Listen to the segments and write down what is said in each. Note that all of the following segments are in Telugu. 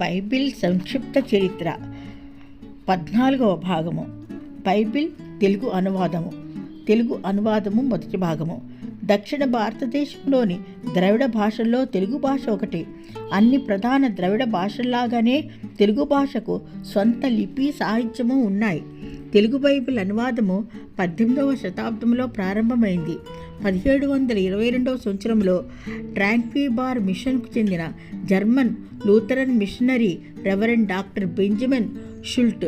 బైబిల్ సంక్షిప్త చరిత్ర. పద్నాలుగవ భాగము. బైబిల్ తెలుగు అనువాదము. తెలుగు అనువాదము మొదటి భాగము. దక్షిణ భారతదేశంలోని ద్రవిడ భాషల్లో తెలుగు భాష ఒకటి. అన్ని ప్రధాన ద్రవిడ భాషల్లాగానే తెలుగు భాషకు సొంత లిపి సాహిత్యము ఉన్నాయి. తెలుగు బైబిల్ అనువాదము పద్దెనిమిదవ శతాబ్దంలో ప్రారంభమైంది. పదిహేడు వందల ఇరవై రెండవ సంవత్సరంలో ట్రాంక్వీబార్ మిషన్కు చెందిన German Lutheran missionary reverend doctor Benjamin Schult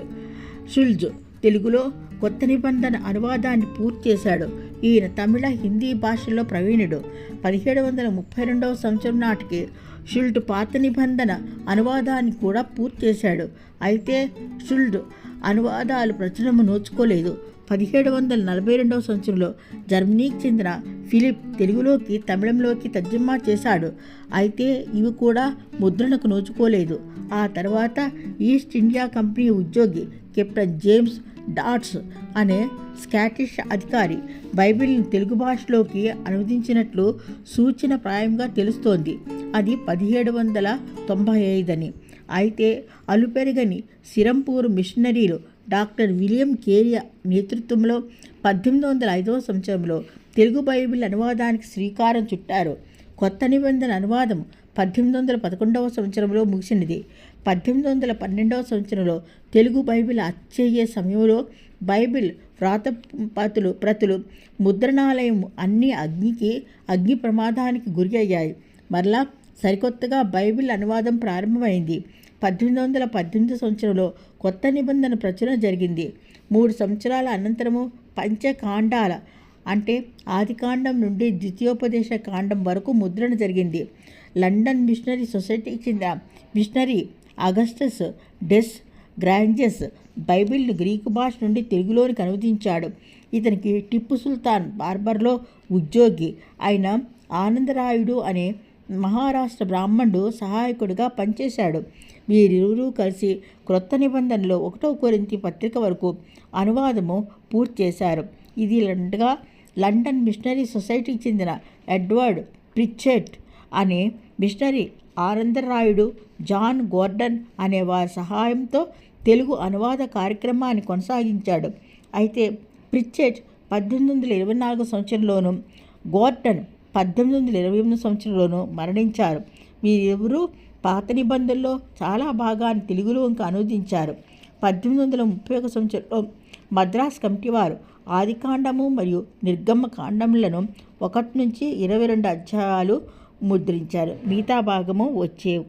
Schulze తెలుగులో కొత్త నిబంధన అనువాదాన్ని పూర్తి చేశాడు. ఈయన తమిళ హిందీ భాషల్లో ప్రవీణుడు. పదిహేడు వందల ముప్పై రెండవ సంవత్సరం నాటికి షుల్ట్ పాత నిబంధన అనువాదాన్ని కూడా పూర్తి చేశాడు. అయితే షుల్డ్ అనువాదాలు ప్రచురము నోచుకోలేదు. పదిహేడు వందల నలభై రెండవ సంవత్సరంలో జర్మనీకి చెందిన ఫిలిప్ తెలుగులోకి తమిళంలోకి తర్జుమా చేశాడు. అయితే ఇవి కూడా ముద్రణకు నోచుకోలేదు. ఆ తర్వాత ఈస్ట్ ఇండియా కంపెనీ ఉద్యోగి కెప్టెన్ జేమ్స్ డాట్స్ అనే స్కాటిష్ అధికారి బైబిల్ని తెలుగు భాషలోకి అనువదించినట్లు సూచన ప్రాయంగా తెలుస్తోంది. అది పదిహేడు వందల తొంభై ఐదు అని. అయితే అలుపెరగని సిరంపూర్ మిషనరీలు డాక్టర్ విలియం కేరియా నేతృత్వంలో పద్దెనిమిది వందల ఐదవ సంవత్సరంలో తెలుగు బైబిల్ అనువాదానికి శ్రీకారం చుట్టారు. కొత్త నిబంధన అనువాదం పద్దెనిమిది వందల పదకొండవ సంవత్సరంలో ముగిసినది. పద్దెనిమిది వందల పన్నెండవ సంవత్సరంలో తెలుగు బైబిల్ అచ్చయ్యే సమయంలో బైబిల్ వ్రాతపతులు ప్రతులు ముద్రణాలయం అన్ని అగ్నికి అగ్ని ప్రమాదానికి గురి అయ్యాయి. మరలా సరికొత్తగా బైబిల్ అనువాదం ప్రారంభమైంది. పద్దెనిమిది వందల పద్దెనిమిది సంవత్సరంలో కొత్త నిబంధన ప్రచురణ జరిగింది. మూడు సంవత్సరాల అనంతరము పంచకాండాల అంటే ఆదికాండం నుండి ద్వితీయోపదేశ కాండం వరకు ముద్రణ జరిగింది. లండన్ మిషనరీ సొసైటీకి చెందిన మిషనరీ అగస్టస్ డెస్ గ్రాంజెస్ బైబిల్ను గ్రీకు భాష నుండి తెలుగులోనికి అనువదించాడు. ఇతనికి టిప్పు సుల్తాన్ బార్బర్లో ఉద్యోగి అయిన ఆనందరాయుడు అనే మహారాష్ట్ర బ్రాహ్మణుడు సహాయకుడిగా పనిచేశాడు. వీరిరువురు కలిసి క్రొత్త నిబంధనలో ఒకటో కొరింతి పత్రిక వరకు అనువాదము పూర్తి చేశారు. ఇది లండగా లండన్ మిషనరీ సొసైటీకి చెందిన ఎడ్వర్డ్ ప్రిచెట్ అనే మిషనరీ ఆనందరాయుడు జాన్ గోర్డన్ అనే వారి సహాయంతో తెలుగు అనువాద కార్యక్రమాన్ని కొనసాగించాడు. అయితే ప్రిచెట్ పద్దెనిమిది వందల ఇరవై నాలుగు సంవత్సరంలోనూ గోర్డన్ పద్దెనిమిది వందల ఇరవై ఎనిమిది సంవత్సరంలోనూ మరణించారు. వీరిరువురు పాత నిబంధనలో చాలా భాగాన్ని తెలుగులో ఇంకా అనువదించారు. పద్దెనిమిది వందల ముప్పై ఒక సంవత్సరంలో మద్రాస్ కమిటీ వారు ఆదికాండము మరియు నిర్గమ కాండములను ఒకటి నుంచి ఇరవై రెండు అధ్యాయాలు ముద్రించారు. మిగతా భాగము వచ్చే